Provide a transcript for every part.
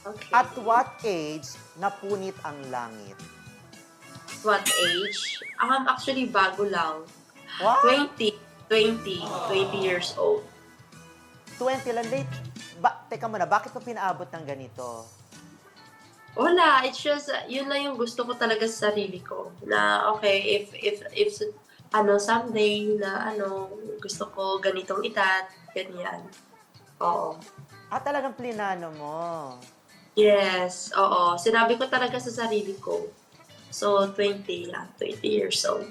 Okay. At what age napunit ang langit? what age? Um, actually, bago lang. Wow! 20. 20. 20 years old. 20 lang late. Ba, teka muna, bakit mo pinaabot ng ganito? Wala, it's just, yun lang yung gusto ko talaga sa sarili ko. Na, okay, if, if, if, ano, someday na, ano, gusto ko ganitong edad, ganyan. Oo. Ah, talagang plinano mo. Yes, oo. Sinabi ko talaga sa sarili ko. So, 20 lang, 20 years old.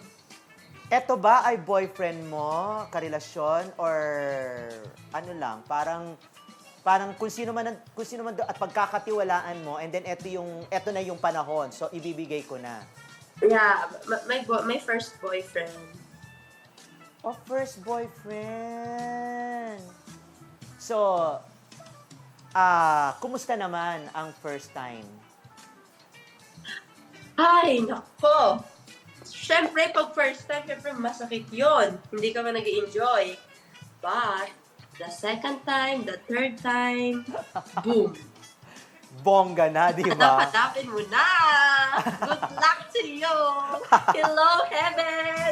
Eto ba ay boyfriend mo, karelasyon, or ano lang, parang parang kung sino man kung sino man do- at pagkakatiwalaan mo and then eto yung eto na yung panahon so ibibigay ko na Yeah, my, my, bo- my first boyfriend. oh first boyfriend so ah kumusta naman ang first time Ay, nako! Siyempre, pag first time, siyempre masakit yon. Hindi ka ba nag enjoy But, the second time, the third time, boom! bongga na di ba Hanap-hanapin mo na! Good luck to you! Hello, heaven!